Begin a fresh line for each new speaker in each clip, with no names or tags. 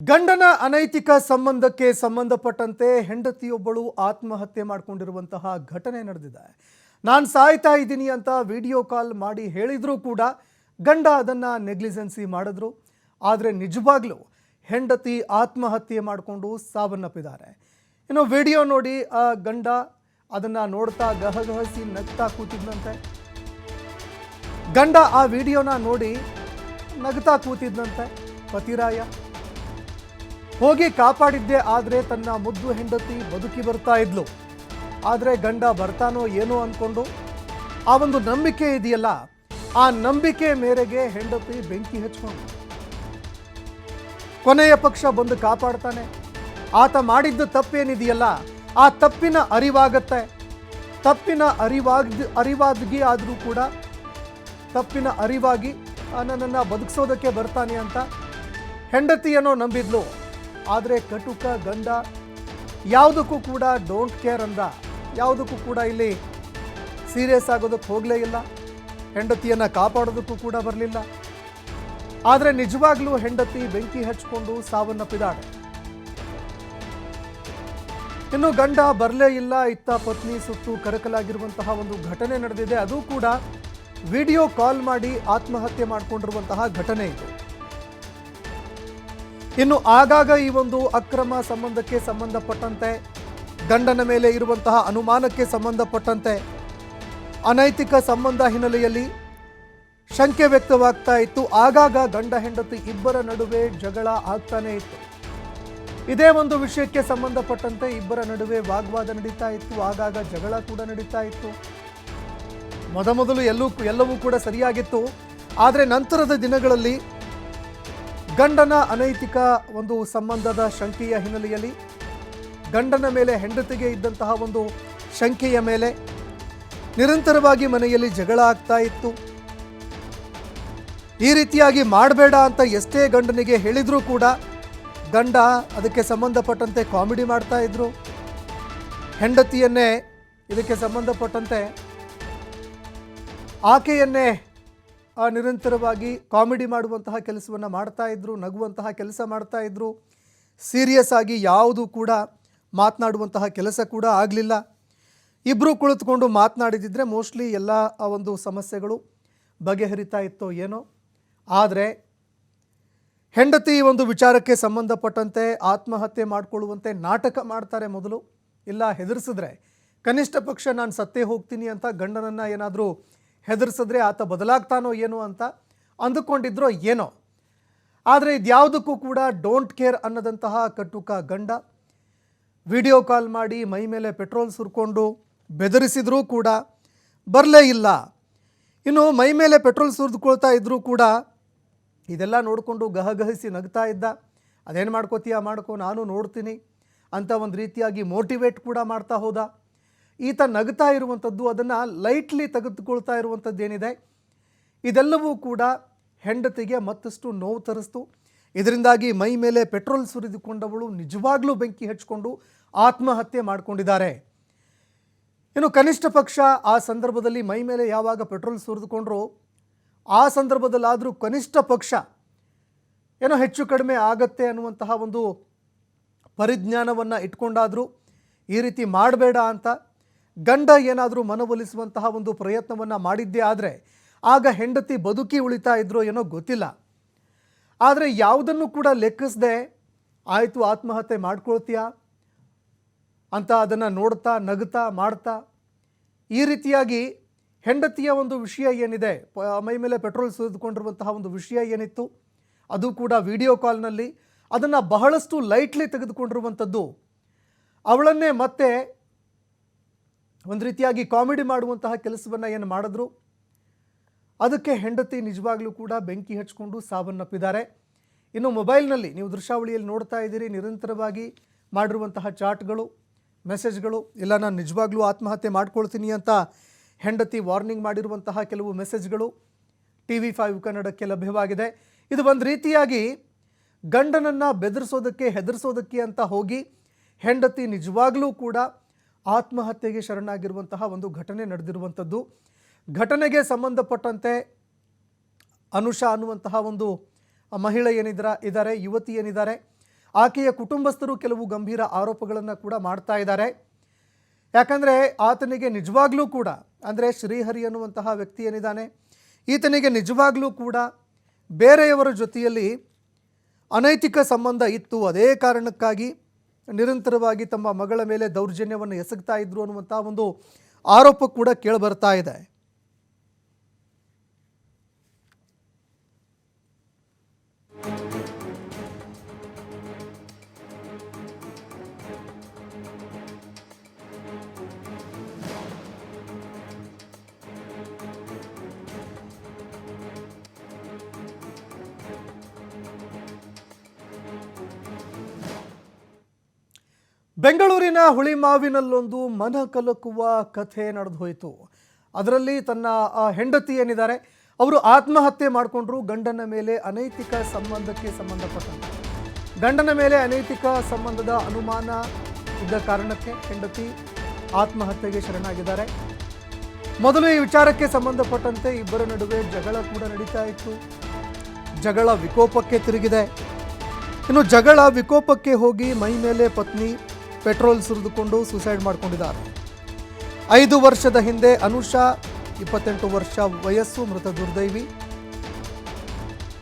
ಗಂಡನ ಅನೈತಿಕ ಸಂಬಂಧಕ್ಕೆ ಸಂಬಂಧಪಟ್ಟಂತೆ ಹೆಂಡತಿಯೊಬ್ಬಳು ಆತ್ಮಹತ್ಯೆ ಮಾಡಿಕೊಂಡಿರುವಂತಹ ಘಟನೆ ನಡೆದಿದೆ. ನಾನು ಸಾಯ್ತಾ ಇದ್ದೀನಿ ಅಂತ ವಿಡಿಯೋ ಕಾಲ್ ಮಾಡಿ ಹೇಳಿದರೂ ಕೂಡ ಗಂಡ ಅದನ್ನು ನೆಗ್ಲಿಜೆನ್ಸಿ ಮಾಡಿದ್ರು. ಆದರೆ ನಿಜವಾಗ್ಲೂ ಹೆಂಡತಿ ಆತ್ಮಹತ್ಯೆ ಮಾಡಿಕೊಂಡು ಸಾವನ್ನಪ್ಪಿದ್ದಾರೆ. ಇನ್ನು ವಿಡಿಯೋ ನೋಡಿ ಆ ಗಂಡ ಅದನ್ನು ನೋಡ್ತಾ ಗಹಗಹಿಸಿ ನಗ್ತಾ ಕೂತಿದ್ನಂತೆ. ಗಂಡ ಆ ವಿಡಿಯೋನ ನೋಡಿ ನಗ್ತಾ ಕೂತಿದ್ನಂತೆ. ಪತಿರಾಯ ಹೋಗಿ ಕಾಪಾಡಿದ್ದೆ ಆದರೆ ತನ್ನ ಮುದ್ದು ಹೆಂಡತಿ ಬದುಕಿ ಬರ್ತಾ ಇದ್ಲು. ಆದರೆ ಗಂಡ ಬರ್ತಾನೋ ಏನೋ ಅಂದ್ಕೊಂಡು ಆ ಒಂದು ನಂಬಿಕೆ ಇದೆಯಲ್ಲ, ಆ ನಂಬಿಕೆ ಮೇರೆಗೆ ಹೆಂಡತಿ ಬೆಂಕಿ ಹಚ್ಕೊಂಡು. ಕೊನೆಯ ಪಕ್ಷ ಬಂದು ಕಾಪಾಡ್ತಾನೆ. ಆತ ಮಾಡಿದ್ದು ತಪ್ಪೇನಿದೆಯಲ್ಲ, ಆ ತಪ್ಪಿನ ಅರಿವಾಗತ್ತೆ. ತಪ್ಪಿನ ಅರಿವಾಗ ಅರಿವಾದಗಿ ಆದರೂ ಕೂಡ ತಪ್ಪಿನ ಅರಿವಾಗಿ ನನ್ನನ್ನು ಬದುಕಿಸೋದಕ್ಕೆ ಬರ್ತಾನೆ ಅಂತ ಹೆಂಡತಿಯನ್ನೋ ನಂಬಿದ್ಲು. ಆದರೆ ಕಟುಕ ಗಂಡ ಯಾವುದಕ್ಕೂ ಕೂಡ ಡೋಂಟ್ ಕೇರ್ ಅಂದ. ಯಾವುದಕ್ಕೂ ಕೂಡ ಇಲ್ಲಿ ಸೀರಿಯಸ್ ಆಗೋದಕ್ಕೆ ಹೋಗಲೇ ಇಲ್ಲ. ಹೆಂಡತಿಯನ್ನು ಕಾಪಾಡೋದಕ್ಕೂ ಕೂಡ ಬರಲಿಲ್ಲ. ಆದರೆ ನಿಜವಾಗ್ಲೂ ಹೆಂಡತಿ ಬೆಂಕಿ ಹಚ್ಕೊಂಡು ಸಾವನ್ನಪ್ಪಿದಾಳೆ. ಇನ್ನು ಗಂಡ ಬರಲೇ ಇಲ್ಲ, ಇತ್ತ ಪತ್ನಿ ಸುತ್ತು ಕರಕಲಾಗಿರುವಂತಹ ಒಂದು ಘಟನೆ ನಡೆದಿದೆ. ಅದು ಕೂಡ ವಿಡಿಯೋ ಕಾಲ್ ಮಾಡಿ ಆತ್ಮಹತ್ಯೆ ಮಾಡಿಕೊಂಡಿರುವಂತಹ ಘಟನೆ ಇದು. ಇನ್ನು ಆಗಾಗ ಈ ಒಂದು ಅಕ್ರಮ ಸಂಬಂಧಕ್ಕೆ ಸಂಬಂಧಪಟ್ಟಂತೆ, ಗಂಡನ ಮೇಲೆ ಇರುವಂತಹ ಅನುಮಾನಕ್ಕೆ ಸಂಬಂಧಪಟ್ಟಂತೆ ಅನೈತಿಕ ಸಂಬಂಧ ಹಿನ್ನೆಲೆಯಲ್ಲಿ ಶಂಕೆ ವ್ಯಕ್ತವಾಗ್ತಾ ಇತ್ತು. ಆಗಾಗ ಗಂಡ ಹೆಂಡತಿ ಇಬ್ಬರ ನಡುವೆ ಜಗಳ ಆಗ್ತಾನೆ ಇತ್ತು. ಇದೇ ಒಂದು ವಿಷಯಕ್ಕೆ ಸಂಬಂಧಪಟ್ಟಂತೆ ಇಬ್ಬರ ನಡುವೆ ವಾಗ್ವಾದ ನಡೀತಾ ಇತ್ತು. ಆಗಾಗ ಜಗಳ ಕೂಡ ನಡೀತಾ ಇತ್ತು. ಮೊದಮೊದಲು ಎಲ್ಲೂ, ಎಲ್ಲವೂ ಕೂಡ ಸರಿಯಾಗಿತ್ತು. ಆದರೆ ನಂತರದ ದಿನಗಳಲ್ಲಿ ಗಂಡನ ಅನೈತಿಕ ಒಂದು ಸಂಬಂಧದ ಶಂಕೆಯ ಹಿನ್ನೆಲೆಯಲ್ಲಿ ಗಂಡನ ಮೇಲೆ ಹೆಂಡತಿಗೆ ಇದ್ದಂತಹ ಒಂದು ಶಂಕೆಯ ಮೇಲೆ ನಿರಂತರವಾಗಿ ಮನೆಯಲ್ಲಿ ಜಗಳ ಆಗ್ತಾ ಇತ್ತು. ಈ ರೀತಿಯಾಗಿ ಮಾಡಬೇಡ ಅಂತ ಎಷ್ಟೇ ಗಂಡನಿಗೆ ಹೇಳಿದರೂ ಕೂಡ ಗಂಡ ಅದಕ್ಕೆ ಸಂಬಂಧಪಟ್ಟಂತೆ ಕಾಮಿಡಿ ಮಾಡ್ತಾ ಇದ್ರು. ಹೆಂಡತಿಯನ್ನೇ ಇದಕ್ಕೆ ಸಂಬಂಧಪಟ್ಟಂತೆ ಆಕೆಯನ್ನೇ ನಿರಂತರವಾಗಿ ಕಾಮಿಡಿ ಮಾಡುವಂತಹ ಕೆಲಸವನ್ನು ಮಾಡ್ತಾ ಇದ್ದರು ನಗುವಂತಹ ಕೆಲಸ ಮಾಡ್ತಾ ಇದ್ದರು ಸೀರಿಯಸ್ ಆಗಿ ಯಾವುದು ಕೂಡ ಮಾತನಾಡುವಂತಹ ಕೆಲಸ ಕೂಡ ಆಗಲಿಲ್ಲ. ಇಬ್ಬರು ಕುಳಿತುಕೊಂಡು ಮಾತನಾಡಿದಿದ್ರೆ ಮೋಸ್ಟ್ಲಿ ಎಲ್ಲ ಆ ಒಂದು ಸಮಸ್ಯೆಗಳು ಬಗೆಹರಿತಾ ಇತ್ತೋ ಏನೋ. ಆದರೆ ಹೆಂಡತಿ ಒಂದು ವಿಚಾರಕ್ಕೆ ಸಂಬಂಧಪಟ್ಟಂತೆ ಆತ್ಮಹತ್ಯೆ ಮಾಡಿಕೊಳ್ಳುವಂತೆ ನಾಟಕ ಮಾಡ್ತಾರೆ ಮೊದಲು. ಇಲ್ಲ ಹೆದರಿಸಿದ್ರೆ, ಕನಿಷ್ಠ ಪಕ್ಷ ನಾನು ಸತ್ತೇ ಹೋಗ್ತೀನಿ ಅಂತ ಗಂಡನನ್ನು ಏನಾದರೂ ಹೆದರಿಸಿದ್ರೆ ಆತ ಬದಲಾಗ್ತಾನೋ ಏನೋ ಅಂತ ಅಂದುಕೊಂಡಿದ್ರೋ ಏನೋ. ಆದರೆ ಇದ್ಯಾವುದಕ್ಕೂ ಕೂಡ ಡೋಂಟ್ ಕೇರ್ ಅನ್ನೋದಂತಹ ಕಟುಕ ಗಂಡ ವಿಡಿಯೋ ಕಾಲ್ ಮಾಡಿ ಮೈ ಮೇಲೆ ಪೆಟ್ರೋಲ್ ಸುರ್ಕೊಂಡು ಬೆದರಿಸಿದ್ರೂ ಕೂಡ ಬರಲೇ ಇಲ್ಲ. ಇನ್ನು ಮೈ ಮೇಲೆ ಪೆಟ್ರೋಲ್ ಸುರಿದುಕೊಳ್ತಾ ಇದ್ದರೂ ಕೂಡ ಇದೆಲ್ಲ ನೋಡಿಕೊಂಡು ಗಹಗಹಿಸಿ ನಗ್ತಾ ಇದ್ದ. ಅದೇನು ಮಾಡ್ಕೋತೀಯ ಮಾಡ್ಕೋ, ನಾನು ನೋಡ್ತೀನಿ ಅಂತ ಒಂದು ರೀತಿಯಾಗಿ ಮೋಟಿವೇಟ್ ಕೂಡ ಮಾಡ್ತಾ ಹೋದ. ಈತ ನಗ್ತಾ ಇರುವಂಥದ್ದು ಅದನ್ನು ಲೈಟ್ಲಿ ತೆಗೆದುಕೊಳ್ತಾ ಇರುವಂಥದ್ದು ಏನಿದೆ ಇದೆಲ್ಲವೂ ಕೂಡ ಹೆಂಡತಿಗೆ ಮತ್ತಷ್ಟು ನೋವು ತರಿಸ್ತು. ಇದರಿಂದಾಗಿ ಮೈ ಮೇಲೆ ಪೆಟ್ರೋಲ್ ಸುರಿದುಕೊಂಡವಳು ನಿಜವಾಗ್ಲೂ ಬೆಂಕಿ ಹಚ್ಕೊಂಡು ಆತ್ಮಹತ್ಯೆ ಮಾಡಿಕೊಂಡಿದ್ದಾರೆ. ಇನ್ನು ಕನಿಷ್ಠ ಪಕ್ಷ ಆ ಸಂದರ್ಭದಲ್ಲಿ ಮೈ ಮೇಲೆ ಯಾವಾಗ ಪೆಟ್ರೋಲ್ ಸುರಿದುಕೊಂಡ್ರು, ಆ ಸಂದರ್ಭದಲ್ಲಾದರೂ ಕನಿಷ್ಠ ಪಕ್ಷ ಏನೋ ಹೆಚ್ಚು ಕಡಿಮೆ ಆಗತ್ತೆ ಅನ್ನುವಂತಹ ಒಂದು ಪರಿಜ್ಞಾನವನ್ನು ಇಟ್ಕೊಂಡಾದರೂ ಈ ರೀತಿ ಮಾಡಬೇಡ ಅಂತ ಗಂಡ ಏನಾದರೂ ಮನವೊಲಿಸುವಂತಹ ಒಂದು ಪ್ರಯತ್ನವನ್ನು ಮಾಡಿದ್ದೇ ಆದರೆ ಆಗ ಹೆಂಡತಿ ಬದುಕಿ ಉಳಿತಾ ಇದ್ರೋ ಏನೋ ಗೊತ್ತಿಲ್ಲ. ಆದರೆ ಯಾವುದನ್ನು ಕೂಡ ಲೆಕ್ಕಿಸದೆ, ಆಯಿತು, ಆತ್ಮಹತ್ಯೆ ಮಾಡ್ಕೊಳ್ತೀಯಾ? ಅಂತ ಅದನ್ನು ನೋಡ್ತಾ ನಗುತ್ತಾ ಮಾಡ್ತಾ, ಈ ರೀತಿಯಾಗಿ ಹೆಂಡತಿಯ ಒಂದು ವಿಷಯ ಏನಿದೆ ಮೈ ಮೇಲೆ ಪೆಟ್ರೋಲ್ ಸುರಿದುಕೊಂಡಿರುವಂತಹ ಒಂದು ವಿಷಯ ಏನಿತ್ತು, ಅದು ಕೂಡ ವಿಡಿಯೋ ಕಾಲ್ನಲ್ಲಿ, ಅದನ್ನು ಬಹಳಷ್ಟು ಲೈಟ್ಲಿ ತೆಗೆದುಕೊಂಡಿರುವಂಥದ್ದು. ಅವಳನ್ನೇ ಮತ್ತೆ ಒಂದು ರೀತಿಯಾಗಿ ಕಾಮಿಡಿ ಮಾಡುವಂತಹ ಕೆಲಸವನ್ನು ಏನು ಮಾಡಿದ್ರು? ಅದಕ್ಕೆ ಹೆಂಡತಿ ನಿಜವಾಗ್ಲೂ ಕೂಡ ಬೆಂಕಿ ಹಚ್ಕೊಂಡು ಸಾವನ್ನಪ್ಪಿದ್ದಾರೆ ಇನ್ನು ಮೊಬೈಲ್ನಲ್ಲಿ ನೀವು ದೃಶ್ಯಾವಳಿಯಲ್ಲಿ ನೋಡ್ತಾ ಇದ್ದೀರಿ, ನಿರಂತರವಾಗಿ ಮಾಡಿರುವಂತಹ ಚಾಟ್ಗಳು, ಮೆಸೇಜ್ಗಳು, ಇಲ್ಲ ನಾನು ನಿಜವಾಗ್ಲೂ ಆತ್ಮಹತ್ಯೆ ಮಾಡ್ಕೊಳ್ತೀನಿ ಅಂತ ಹೆಂಡತಿ ವಾರ್ನಿಂಗ್ ಮಾಡಿರುವಂತಹ ಕೆಲವು ಮೆಸೇಜ್ಗಳು ಟಿ ವಿ ಫೈವ್ ಕನ್ನಡಕ್ಕೆ ಲಭ್ಯವಾಗಿದೆ. ಇದು ಒಂದು ರೀತಿಯಾಗಿ ಗಂಡನನ್ನು ಬೆದರಿಸೋದಕ್ಕೆ, ಹೆದರಿಸೋದಕ್ಕೆ ಅಂತ ಹೋಗಿ ಹೆಂಡತಿ ನಿಜವಾಗ್ಲೂ ಕೂಡ ಆತ್ಮಹತ್ಯೆಗೆ ಶರಣಾಗಿರುವಂತಹ ಒಂದು ಘಟನೆ ನಡೆದಿರುವಂಥದ್ದು. ಘಟನೆಗೆ ಸಂಬಂಧಪಟ್ಟಂತೆ ಅನುಷಾ ಅನ್ನುವಂತಹ ಒಂದು ಮಹಿಳೆ ಏನಿದ್ರ ಇದ್ದಾರೆ ಯುವತಿ ಏನಿದ್ದಾರೆ ಆಕೆಯ ಕುಟುಂಬಸ್ಥರು ಕೆಲವು ಗಂಭೀರ ಆರೋಪಗಳನ್ನು ಕೂಡ ಮಾಡ್ತಾ ಇದ್ದಾರೆ ಯಾಕಂದರೆ ಆತನಿಗೆ ನಿಜವಾಗ್ಲೂ ಕೂಡ, ಅಂದರೆ ಶ್ರೀಹರಿ ಅನ್ನುವಂತಹ ವ್ಯಕ್ತಿ ಏನಿದ್ದಾನೆ ಈತನಿಗೆ ನಿಜವಾಗ್ಲೂ ಕೂಡ ಬೇರೆಯವರ ಜೊತೆಯಲ್ಲಿ ಅನೈತಿಕ ಸಂಬಂಧ ಇತ್ತು. ಅದೇ ಕಾರಣಕ್ಕಾಗಿ ನಿರಂತರವಾಗಿ ತಮ್ಮ ಮಗಳ ಮೇಲೆ ದೌರ್ಜನ್ಯವನ್ನು ಎಸಗ್ತಾ ಇದ್ರು ಅನ್ನುವಂಥ ಒಂದು ಆರೋಪ ಕೂಡ ಕೇಳಿಬರ್ತಾ ಇದೆ. ಬೆಂಗಳೂರಿನ ಹುಳಿಮಾವಿನಲ್ಲೊಂದು ಮನ ಕಲಕುವ ಕಥೆ ನಡೆದು ಹೋಯಿತು. ಅದರಲ್ಲಿ ತನ್ನ ಹೆಂಡತಿ ಏನಿದ್ದಾರೆ, ಅವರು ಆತ್ಮಹತ್ಯೆ ಮಾಡಿಕೊಂಡ್ರು, ಗಂಡನ ಮೇಲೆ ಅನೈತಿಕ ಸಂಬಂಧಕ್ಕೆ ಸಂಬಂಧಪಟ್ಟಂತೆ. ಗಂಡನ ಮೇಲೆ ಅನೈತಿಕ ಸಂಬಂಧದ ಅನುಮಾನ ಇದ್ದ ಕಾರಣಕ್ಕೆ ಹೆಂಡತಿ ಆತ್ಮಹತ್ಯೆಗೆ ಶರಣಾಗಿದ್ದಾರೆ. ಮೊದಲು ಈ ವಿಚಾರಕ್ಕೆ ಸಂಬಂಧಪಟ್ಟಂತೆ ಇಬ್ಬರ ನಡುವೆ ಜಗಳ ಕೂಡ ನಡೀತಾ ಇತ್ತು. ಜಗಳ ವಿಕೋಪಕ್ಕೆ ತಿರುಗಿದೆ. ಇನ್ನು ಜಗಳ ವಿಕೋಪಕ್ಕೆ ಹೋಗಿ ಮೈ ಮೇಲೆ ಪತ್ನಿ ಪೆಟ್ರೋಲ್ ಸುರಿದುಕೊಂಡು ಸುಸೈಡ್ ಮಾಡಿಕೊಂಡಿದ್ದಾರೆ. ಐದು ವರ್ಷದ ಹಿಂದೆ ಅನುಷಾ, ಇಪ್ಪತ್ತೆಂಟು ವರ್ಷ ವಯಸ್ಸು ಮೃತ ದುರ್ದೈವಿ.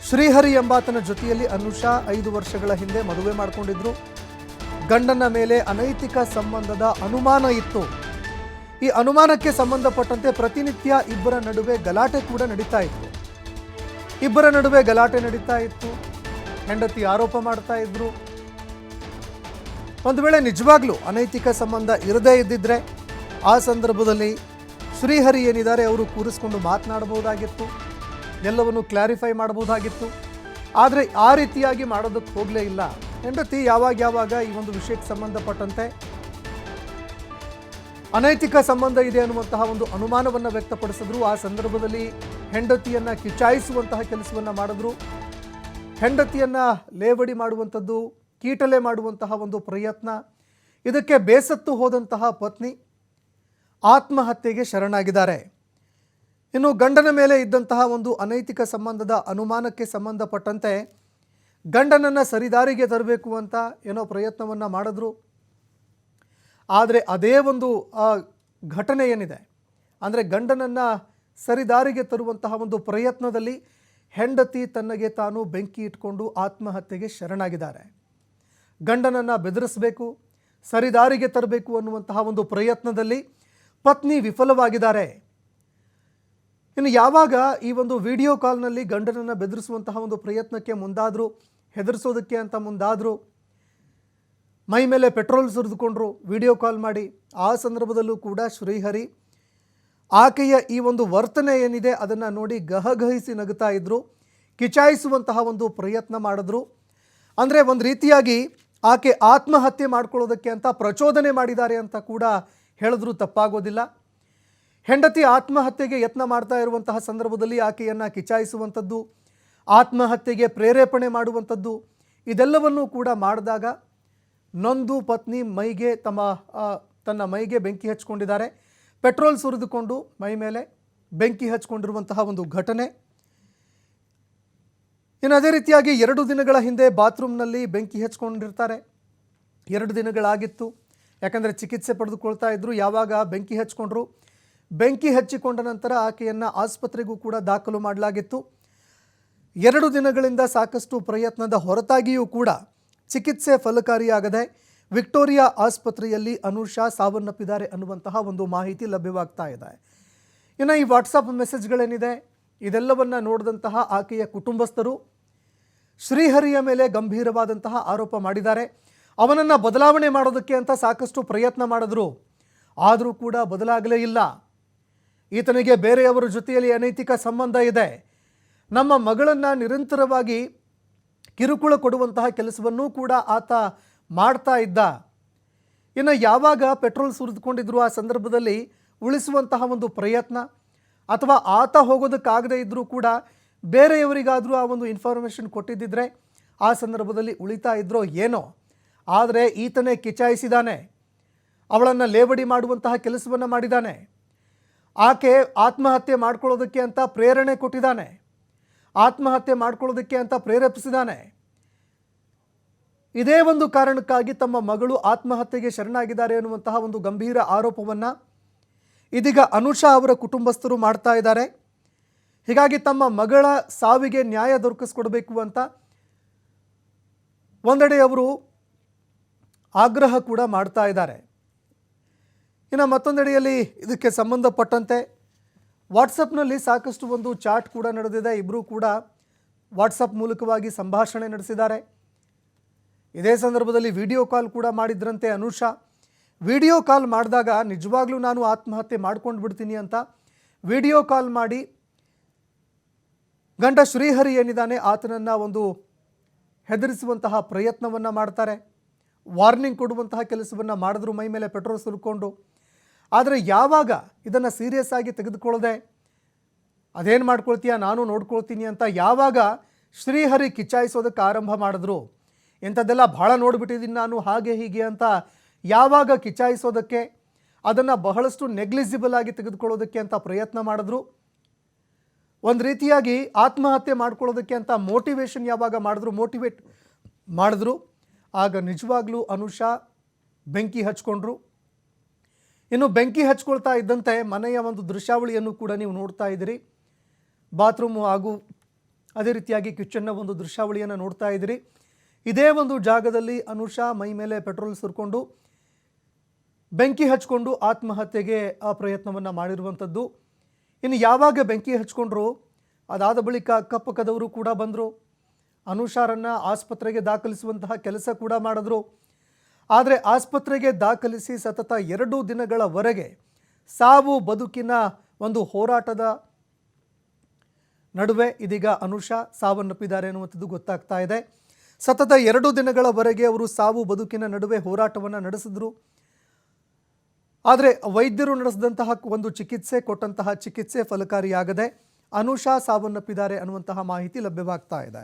ಶ್ರೀಹರಿ ಎಂಬಾತನ ಜೊತೆಯಲ್ಲಿ ಅನುಷಾ ಐದು ವರ್ಷಗಳ ಹಿಂದೆ ಮದುವೆ ಮಾಡಿಕೊಂಡಿದ್ರು. ಗಂಡನ ಮೇಲೆ ಅನೈತಿಕ ಸಂಬಂಧದ ಅನುಮಾನ ಇತ್ತು. ಈ ಅನುಮಾನಕ್ಕೆ ಸಂಬಂಧಪಟ್ಟಂತೆ ಪ್ರತಿನಿತ್ಯ ಇಬ್ಬರ ನಡುವೆ ಗಲಾಟೆ ಕೂಡ ನಡೀತಾ ಇತ್ತು. ಇಬ್ಬರ ನಡುವೆ ಗಲಾಟೆ ನಡೀತಾ ಇತ್ತು. ಹೆಂಡತಿ ಆರೋಪ ಮಾಡ್ತಾ ಇದ್ರು. ಒಂದು ವೇಳೆ ನಿಜವಾಗ್ಲೂ ಅನೈತಿಕ ಸಂಬಂಧ ಇರದೇ ಇದ್ದಿದ್ರೆ ಆ ಸಂದರ್ಭದಲ್ಲಿ ಶ್ರೀಹರಿ ಏನಿದ್ದಾರೆ ಅವರು ಕೂರಿಸ್ಕೊಂಡು ಮಾತನಾಡಬಹುದಾಗಿತ್ತು, ಎಲ್ಲವನ್ನು ಕ್ಲಾರಿಫೈ ಮಾಡಬಹುದಾಗಿತ್ತು. ಆದರೆ ಆ ರೀತಿಯಾಗಿ ಮಾಡೋದಕ್ಕೆ ಹೋಗಲೇ ಇಲ್ಲ. ಹೆಂಡತಿ ಯಾವಾಗ ಯಾವಾಗ ಈ ಒಂದು ವಿಷಯಕ್ಕೆ ಸಂಬಂಧಪಟ್ಟಂತೆ ಅನೈತಿಕ ಸಂಬಂಧ ಇದೆ ಅನ್ನುವಂತಹ ಒಂದು ಅನುಮಾನವನ್ನು ವ್ಯಕ್ತಪಡಿಸಿದ್ರು. ಆ ಸಂದರ್ಭದಲ್ಲಿ ಹೆಂಡತಿಯನ್ನ ಕಿಚಾಯಿಸುವಂತಹ ಕೆಲಸವನ್ನ ಮಾಡಿದ್ರು. ಹೆಂಡತಿಯನ್ನ ಲೇವಡಿ ಮಾಡುವಂಥದ್ದು ಕೀಟಲೆ ಮಾಡುವಂತಹ ಒಂದು ಪ್ರಯತ್ನ, ಇದಕ್ಕೆ ಬೇಸತ್ತು ಹೋದಂತಹ ಪತ್ನಿ ಆತ್ಮಹತ್ಯೆಗೆ ಶರಣಾಗಿದ್ದಾರೆ. ಇನ್ನು ಗಂಡನ ಮೇಲೆ ಇದ್ದಂತಹ ಒಂದು ಅನೈತಿಕ ಸಂಬಂಧದ ಅನುಮಾನಕ್ಕೆ ಸಂಬಂಧಪಟ್ಟಂತೆ ಗಂಡನನ್ನು ಸರಿದಾರಿಗೆ ತರಬೇಕು ಅಂತ ಏನೋ ಪ್ರಯತ್ನವನ್ನು ಮಾಡಿದ್ರು. ಆದರೆ ಅದೇ ಒಂದು ಘಟನೆ ಏನಿದೆ? ಅಂದರೆ ಗಂಡನನ್ನು ಸರಿದಾರಿಗೆ ತರುವಂತಹ ಒಂದು ಪ್ರಯತ್ನದಲ್ಲಿ ಹೆಂಡತಿ ತನ್ನಗೆ ತಾನು ಬೆಂಕಿ ಇಟ್ಕೊಂಡು ಆತ್ಮಹತ್ಯೆಗೆ ಶರಣಾಗಿದ್ದಾರೆ. ಗಂಡನನ್ನು ಬೆದರಿಸಬೇಕು, ಸರಿದಾರಿಗೆ ತರಬೇಕು ಅನ್ನುವಂತಹ ಒಂದು ಪ್ರಯತ್ನದಲ್ಲಿ ಪತ್ನಿ ವಿಫಲವಾಗಿದ್ದಾರೆ. ಇನ್ನು ಯಾವಾಗ ಈ ಒಂದು ವಿಡಿಯೋ ಕಾಲ್ನಲ್ಲಿ ಗಂಡನನ್ನು ಬೆದರಿಸುವಂತಹ ಒಂದು ಪ್ರಯತ್ನಕ್ಕೆ ಮುಂದಾದರು, ಹೆದರಿಸೋದಕ್ಕೆ ಅಂತ ಮುಂದಾದರು, ಮೈ ಮೇಲೆ ಪೆಟ್ರೋಲ್ ಸುರಿದುಕೊಂಡ್ರು, ವಿಡಿಯೋ ಕಾಲ್ ಮಾಡಿ, ಆ ಸಂದರ್ಭದಲ್ಲೂ ಕೂಡ ಶ್ರೀಹರಿ ಆಕೆಯ ಈ ಒಂದು ವರ್ತನೆ ಏನಿದೆ ಅದನ್ನು ನೋಡಿ ಗಹಗಹಿಸಿ ನಗುತ್ತಾ ಇದ್ದರು ಕಿಚಾಯಿಸುವಂತಹ ಒಂದು ಪ್ರಯತ್ನ ಮಾಡಿದ್ರು. ಅಂದರೆ ಒಂದು ರೀತಿಯಾಗಿ ಆಕೆ ಆತ್ಮಹತ್ಯೆ ಮಾಡ್ಕೊಳ್ಳೋದಕ್ಕೆ ಅಂತ ಪ್ರಚೋದನೆ ಮಾಡಿದ್ದಾರೆ ಅಂತ ಕೂಡ ಹೇಳಿದ್ರೂ ತಪ್ಪಾಗೋದಿಲ್ಲ. ಹೆಂಡತಿ ಆತ್ಮಹತ್ಯೆಗೆ ಯತ್ನ ಮಾಡ್ತಾ ಇರುವಂತಹ ಸಂದರ್ಭದಲ್ಲಿ ಆಕೆಯನ್ನು ಕಿಚಾಯಿಸುವಂಥದ್ದು, ಆತ್ಮಹತ್ಯೆಗೆ ಪ್ರೇರೇಪಣೆ ಮಾಡುವಂಥದ್ದು, ಇದೆಲ್ಲವನ್ನೂ ಕೂಡ ಮಾಡಿದಾಗ ನೊಂದು ಪತ್ನಿ ಮೈಗೆ ತಮ್ಮ ತನ್ನ ಮೈಗೆ ಬೆಂಕಿ ಹಚ್ಕೊಂಡಿದ್ದಾರೆ. ಪೆಟ್ರೋಲ್ ಸುರಿದುಕೊಂಡು ಮೈ ಮೇಲೆ ಬೆಂಕಿ ಹಚ್ಕೊಂಡಿರುವಂತಹ ಒಂದು ಘಟನೆ. ಇನ್ನು ಅದೇ ರೀತಿಯಾಗಿ ಎರಡು ದಿನಗಳ ಹಿಂದೆ ಬಾತ್ರೂಮ್ನಲ್ಲಿ ಬೆಂಕಿ ಹಚ್ಕೊಂಡಿರ್ತಾರೆ. ಎರಡು ದಿನಗಳಾಗಿತ್ತು. ಯಾಕಂದರೆ ಚಿಕಿತ್ಸೆ ಪಡೆದುಕೊಳ್ತಾ ಇದ್ದರು ಯಾವಾಗ ಬೆಂಕಿ ಹಚ್ಕೊಂಡ್ರು? ಬೆಂಕಿ ಹಚ್ಚಿಕೊಂಡ ನಂತರ ಆಕೆಯನ್ನು ಆಸ್ಪತ್ರೆಗೂ ಕೂಡ ದಾಖಲು ಮಾಡಲಾಗಿತ್ತು. ಎರಡು ದಿನಗಳಿಂದ ಸಾಕಷ್ಟು ಪ್ರಯತ್ನದ ಹೊರತಾಗಿಯೂ ಕೂಡ ಚಿಕಿತ್ಸೆ ಫಲಕಾರಿಯಾಗದೆ ವಿಕ್ಟೋರಿಯಾ ಆಸ್ಪತ್ರೆಯಲ್ಲಿ ಅನುಷಾ ಸಾವನ್ನಪ್ಪಿದ್ದಾರೆ ಅನ್ನುವಂತಹ ಒಂದು ಮಾಹಿತಿ ಲಭ್ಯವಾಗ್ತಾ ಇದೆ. ಇನ್ನು ಈ ವಾಟ್ಸಪ್ ಮೆಸೇಜ್ಗಳೇನಿದೆ ಇದೆಲ್ಲವನ್ನ ನೋಡಿದಂತಹ ಆಕೆಯ ಕುಟುಂಬಸ್ಥರು ಶ್ರೀಹರಿಯ ಮೇಲೆ ಗಂಭೀರವಾದಂತಹ ಆರೋಪ ಮಾಡಿದ್ದಾರೆ. ಅವನನ್ನು ಬದಲಾವಣೆ ಮಾಡೋದಕ್ಕೆ ಅಂತ ಸಾಕಷ್ಟು ಪ್ರಯತ್ನ ಮಾಡಿದ್ರು. ಆದರೂ ಕೂಡ ಬದಲಾಗಲೇ ಇಲ್ಲ. ಈತನಿಗೆ ಬೇರೆಯವರ ಜೊತೆಯಲ್ಲಿ ಅನೈತಿಕ ಸಂಬಂಧ ಇದೆ. ನಮ್ಮ ಮಗಳನ್ನು ನಿರಂತರವಾಗಿ ಕಿರುಕುಳ ಕೊಡುವಂತಹ ಕೆಲಸವನ್ನೂ ಕೂಡ ಆತ ಮಾಡ್ತಾ ಇದ್ದ. ಇನ್ನು ಯಾವಾಗ ಪೆಟ್ರೋಲ್ ಸುರಿದುಕೊಂಡಿದ್ರು ಆ ಸಂದರ್ಭದಲ್ಲಿ ಉಳಿಸುವಂತಹ ಒಂದು ಪ್ರಯತ್ನ. ಅಥವಾ ಆತ ಹೋಗೋದಕ್ಕಾಗದೇ ಇದ್ದರೂ ಕೂಡ ಬೇರೆಯವರಿಗಾದರೂ ಆ ಒಂದು ಇನ್ಫಾರ್ಮೇಷನ್ ಕೊಟ್ಟಿದ್ದಿದ್ರೆ ಆ ಸಂದರ್ಭದಲ್ಲಿ ಉಳಿತಾ ಇದ್ರೋ ಏನೋ. ಆದರೆ ಈತನೇ ಕಿಚಾಯಿಸಿದಾನೆ. ಅವಳನ್ನು ಲೇವಡಿ ಮಾಡುವಂತಹ ಕೆಲಸವನ್ನು ಮಾಡಿದ್ದಾನೆ ಆಕೆ ಆತ್ಮಹತ್ಯೆ ಮಾಡ್ಕೊಳ್ಳೋದಕ್ಕೆ ಅಂತ ಪ್ರೇರಣೆ ಕೊಟ್ಟಿದ್ದಾನೆ ಆತ್ಮಹತ್ಯೆ ಮಾಡ್ಕೊಳ್ಳೋದಕ್ಕೆ ಅಂತ ಪ್ರೇರೇಪಿಸಿದ್ದಾನೆ ಇದೇ ಒಂದು ಕಾರಣಕ್ಕಾಗಿ ತಮ್ಮ ಮಗಳು ಆತ್ಮಹತ್ಯೆಗೆ ಶರಣಾಗಿದ್ದಾರೆ ಎನ್ನುವಂತಹ ಒಂದು ಗಂಭೀರ ಆರೋಪವನ್ನು ಇದೀಗ ಅನುಷಾ ಅವರ ಕುಟುಂಬಸ್ಥರು ಮಾಡ್ತಾ ಇದ್ದಾರೆ. ಹೀಗಾಗಿ ತಮ್ಮ ಮಗಳ ಸಾವಿಗೆ ನ್ಯಾಯ ದೊರಕಿಸ್ಕೊಡ್ಬೇಕು ಅಂತ ಒಂದೆಡೆ ಅವರು ಆಗ್ರಹ ಕೂಡ ಮಾಡ್ತಾ ಇದ್ದಾರೆ. ಇನ್ನು ಮತ್ತೊಂದೆಡೆಯಲ್ಲಿ ಇದಕ್ಕೆ ಸಂಬಂಧಪಟ್ಟಂತೆ ವಾಟ್ಸಪ್ನಲ್ಲಿ ಸಾಕಷ್ಟು ಒಂದು ಚಾಟ್ ಕೂಡ ನಡೆದಿದೆ. ಇಬ್ಬರೂ ಕೂಡ ವಾಟ್ಸಪ್ ಮೂಲಕವಾಗಿ ಸಂಭಾಷಣೆ ನಡೆಸಿದ್ದಾರೆ. ಇದೇ ಸಂದರ್ಭದಲ್ಲಿ ವಿಡಿಯೋ ಕಾಲ್ ಕೂಡ ಮಾಡಿದ್ರಂತೆ ಅನುಷಾ. ವಿಡಿಯೋ ಕಾಲ್ ಮಾಡಿದಾಗ ನಿಜವಾಗ್ಲೂ ನಾನು ಆತ್ಮಹತ್ಯೆ ಮಾಡ್ಕೊಂಡು ಬಿಡ್ತೀನಿ ಅಂತ ವಿಡಿಯೋ ಕಾಲ್ ಮಾಡಿ ಗಂಡ ಶ್ರೀಹರಿ ಏನಿದ್ದಾನೆ, ಆತನನ್ನು ಒಂದು ಹೆದರಿಸುವಂತಹ ಪ್ರಯತ್ನವನ್ನು ಮಾಡ್ತಾರೆ. ವಾರ್ನಿಂಗ್ ಕೊಡುವಂತಹ ಕೆಲಸವನ್ನು ಮಾಡಿದ್ರು ಮೈ ಮೇಲೆ ಪೆಟ್ರೋಲ್ ಸುಲ್ಕೊಂಡು. ಆದರೆ ಯಾವಾಗ ಇದನ್ನು ಸೀರಿಯಸ್ ಆಗಿ ತೆಗೆದುಕೊಳ್ಳದೆ, ಅದೇನು ಮಾಡ್ಕೊಳ್ತೀಯ, ನಾನು ನೋಡ್ಕೊಳ್ತೀನಿ ಅಂತ ಯಾವಾಗ ಶ್ರೀಹರಿ ಕಿಚ್ಚಾಯಿಸೋದಕ್ಕೆ ಆರಂಭ ಮಾಡಿದ್ರು. ಇಂಥದ್ದೆಲ್ಲ ಭಾಳ ನೋಡಿಬಿಟ್ಟಿದ್ದೀನಿ ನಾನು, ಹಾಗೆ ಹೀಗೆ ಅಂತ ಯಾವಾಗ ಕಿಚಾಯಿಸೋದಕ್ಕೆ ಅದನ್ನು ಬಹಳಷ್ಟು ನೆಗ್ಲಿಜಿಬಲ್ ಆಗಿ ತೆಗೆದುಕೊಳ್ಳೋದಕ್ಕೆ ಅಂತ ಪ್ರಯತ್ನ ಮಾಡಿದ್ರು. ಒಂದು ರೀತಿಯಾಗಿ ಆತ್ಮಹತ್ಯೆ ಮಾಡ್ಕೊಳ್ಳೋದಕ್ಕೆ ಅಂತ ಮೋಟಿವೇಶನ್ ಯಾವಾಗ ಮಾಡಿದ್ರು ಮೋಟಿವೇಟ್ ಮಾಡಿದ್ರು. ಆಗ ನಿಜವಾಗ್ಲೂ ಅನುಷಾ ಬೆಂಕಿ ಹಚ್ಕೊಂಡ್ರು. ಇನ್ನು ಬೆಂಕಿ ಹಚ್ಕೊಳ್ತಾ ಇದ್ದಂತೆ ಮನೆಯ ಒಂದು ದೃಶ್ಯಾವಳಿಯನ್ನು ಕೂಡ ನೀವು ನೋಡ್ತಾ ಇದ್ದೀರಿ. ಬಾತ್ರೂಮು ಹಾಗೂ ಅದೇ ರೀತಿಯಾಗಿ ಕಿಚನ್ನ ಒಂದು ದೃಶ್ಯಾವಳಿಯನ್ನು ನೋಡ್ತಾ ಇದ್ದೀರಿ. ಇದೇ ಒಂದು ಜಾಗದಲ್ಲಿ ಅನುಷಾ ಮೈ ಮೇಲೆ ಪೆಟ್ರೋಲ್ ಸುರ್ಕೊಂಡು ಬೆಂಕಿ ಹಚ್ಕೊಂಡು ಆತ್ಮಹತ್ಯೆಗೆ ಆ ಪ್ರಯತ್ನವನ್ನು ಮಾಡಿರುವಂಥದ್ದು. ಇನ್ನು ಯಾವಾಗ ಬೆಂಕಿ ಹಚ್ಕೊಂಡ್ರು? ಅದಾದ ಬಳಿಕ ಅಕ್ಕಪಕ್ಕದವರು ಕೂಡ ಬಂದರು. ಅನುಷಾರನ್ನು ಆಸ್ಪತ್ರೆಗೆ ದಾಖಲಿಸುವಂತಹ ಕೆಲಸ ಕೂಡ ಮಾಡಿದ್ರು. ಆದರೆ ಆಸ್ಪತ್ರೆಗೆ ದಾಖಲಿಸಿ ಸತತ ಎರಡು ದಿನಗಳವರೆಗೆ ಸಾವು ಬದುಕಿನ ಒಂದು ಹೋರಾಟದ ನಡುವೆ ಇದೀಗ ಅನುಷಾ ಸಾವನ್ನಪ್ಪಿದ್ದಾರೆ ಅನ್ನುವಂಥದ್ದು ಗೊತ್ತಾಗ್ತಾ ಇದೆ. ಸತತ ಎರಡು ದಿನಗಳವರೆಗೆ ಅವರು ಸಾವು ಬದುಕಿನ ನಡುವೆ ಹೋರಾಟವನ್ನು ನಡೆಸಿದ್ರು. ಆದರೆ ವೈದ್ಯರು ನಡೆಸಿದಂತಹ ಒಂದು ಚಿಕಿತ್ಸೆ ಕೊಟ್ಟಂತಹ ಚಿಕಿತ್ಸೆ ಫಲಕಾರಿಯಾಗದೆ ಅನುಷಾ ಸಾವನ್ನಪ್ಪಿದ್ದಾರೆ ಅನ್ನುವಂತಹ ಮಾಹಿತಿ ಲಭ್ಯವಾಗ್ತಾ ಇದೆ.